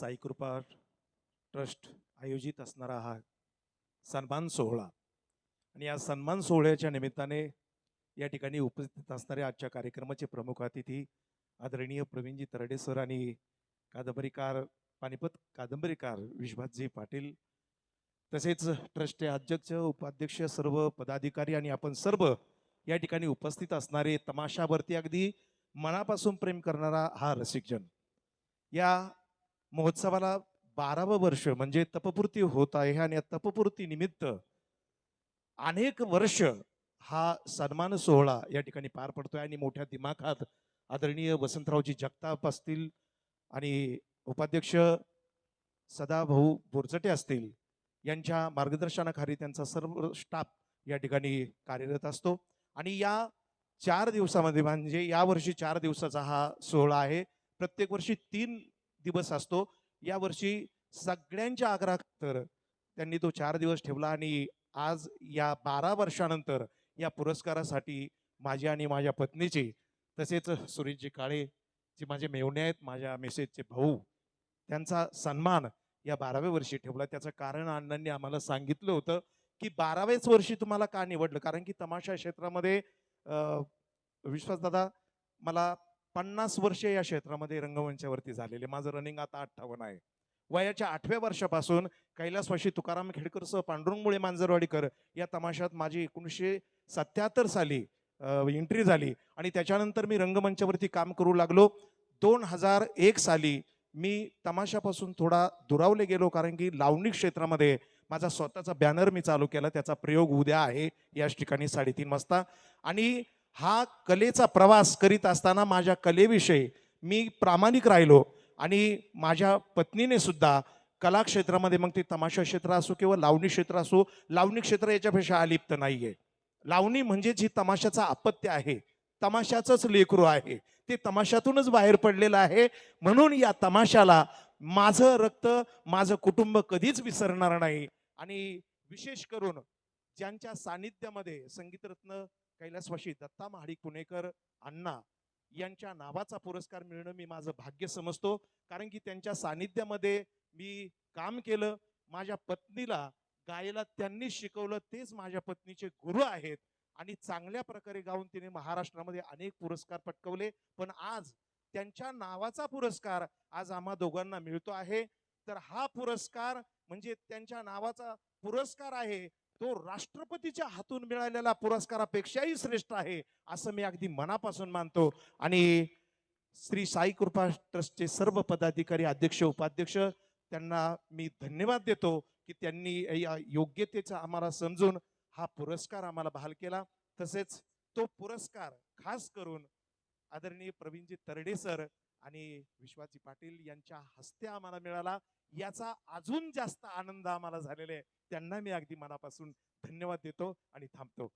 Saikripa trust आयोजित असणारा हा सन्मान सोहळा. आणि या सन्मान सोहळ्याच्या निमित्ताने या ठिकाणी उपस्थित असणाऱ्या आजच्या कार्यक्रमाचे प्रमुख अतिथी आदरणीय प्रवीणजी तरडे सर आणि कादंबरीकार पानिपत कादंबरीकार विश्वासजी पाटील तसेच ट्रस्टचे अध्यक्ष उपाध्यक्ष सर्व पदाधिकारी आणि आपण सर्व या ठिकाणी उपस्थित असणारे तमाशावरती अगदी मनापासून प्रेम करणारा हा रसिकजन. या महोत्सवाला बारावं वर्ष म्हणजे तपपूर्ती होत आहे आणि या तपपूर्ती निमित्त अनेक वर्ष हा सन्मान सोहळा या ठिकाणी पार पडतोय आणि मोठ्या दिमाखात आदरणीय वसंतरावजी जगताप असतील आणि उपाध्यक्ष सदाभाऊ बोरचटे असतील यांच्या मार्गदर्शनाखाली त्यांचा सर्व स्टाफ या ठिकाणी कार्यरत असतो. आणि या चार दिवसामध्ये म्हणजे या वर्षी चार दिवसाचा हा सोहळा आहे. प्रत्येक वर्षी तीन दिवस असतो. या वर्षी सगळ्यांच्या आग्रह तर त्यांनी तो चार दिवस ठेवला आणि आज या बारा वर्षानंतर या पुरस्कारासाठी माझी आणि माझ्या पत्नीची तसेच सुरेशजी काळे जे माझे मेवणे आहेत माझ्या मेसेजचे भाऊ त्यांचा सन्मान या बाराव्या वर्षी ठेवला. त्याचं कारण अण्णांनी आम्हाला सांगितलं होतं की बाराव्याच वर्षी तुम्हाला का निवडलं? कारण की तमाशा क्षेत्रामध्ये विश्वासदादा मला पन्नास वर्ष या क्षेत्रामध्ये रंगमंचावरती झालेले. माझं रनिंग आता अठ्ठावन्न आहे. वयाच्या आठव्या वर्षापासून कैलासवाशी तुकाराम खेडकरसह पांडुरंग मुळे मांजरवाडीकर या तमाशात माझी एकोणीसशे सत्याहत्तर साली एंट्री झाली आणि त्याच्यानंतर मी रंगमंचावरती काम करू लागलो. दोन हजार एक साली मी तमाशापासून थोडा दुरावले गेलो कारण की लावणी क्षेत्रामध्ये माझा स्वतःचा बॅनर मी चालू केला. त्याचा प्रयोग उद्या आहे. याच ठिकाणी साडेतीन वाजता. आणि हा कलेचा प्रवास करीत असताना माझ्या कलेविषयी मी प्रामाणिक राहिलो आणि माझ्या पत्नीने सुद्धा कला क्षेत्रामध्ये मग ते तमाशा क्षेत्र असो किंवा लावणी क्षेत्र असो लावणी क्षेत्र याच्यापेक्षा अलिप्त नाहीये. लावणी म्हणजे जी तमाशाचा अपत्य आहे. तमाशाचंच लेकरू आहे. ते तमाशातूनच बाहेर पडलेलं आहे. म्हणून या तमाशाला माझं रक्त माझं कुटुंब कधीच विसरणार नाही. आणि विशेष करून ज्यांच्या सानिध्यामध्ये संगीतरत्न कैलासवाशी दत्ता महाडिक पुणेकर अण्णा यांच्या नावाचा पुरस्कार मिळणं मी माझं भाग्य समजतो. कारण की त्यांच्या सानिध्यामध्ये मी काम केलं माझ्या पत्नीला गायला त्यांनी शिकवलं तेच माझ्या पत्नीचे गुरु आहेत. आणि चांगल्या प्रकारे गाऊन तिने महाराष्ट्रामध्ये अनेक पुरस्कार पटकवले. पण आज त्यांच्या नावाचा पुरस्कार आज आम्हा दोघांना मिळतो आहे. तर हा पुरस्कार म्हणजे त्यांच्या नावाचा पुरस्कार आहे. तो राष्ट्रपतीच्या हातून मिळालेला पुरस्कारापेक्षाही श्रेष्ठ आहे असं मी अगदी मनापासून मानतो. आणि श्री साई कृपा ट्रस्टचे सर्व पदाधिकारी अध्यक्ष उपाध्यक्ष त्यांना मी धन्यवाद देतो की त्यांनी या योग्यतेचा आम्हाला समजून हा पुरस्कार आम्हाला बहाल केला. तसेच तो पुरस्कार खास करून आदरणीय प्रवीणजी तरडे सर आणि विश्वाजी पाटील यांच्या हस्ते आम्हाला मिळाला. याचा अजून जास्त आनंद आम्हाला झालेला आहे. त्यांना मी अगदी मनापासून धन्यवाद देतो आणि थांबतो.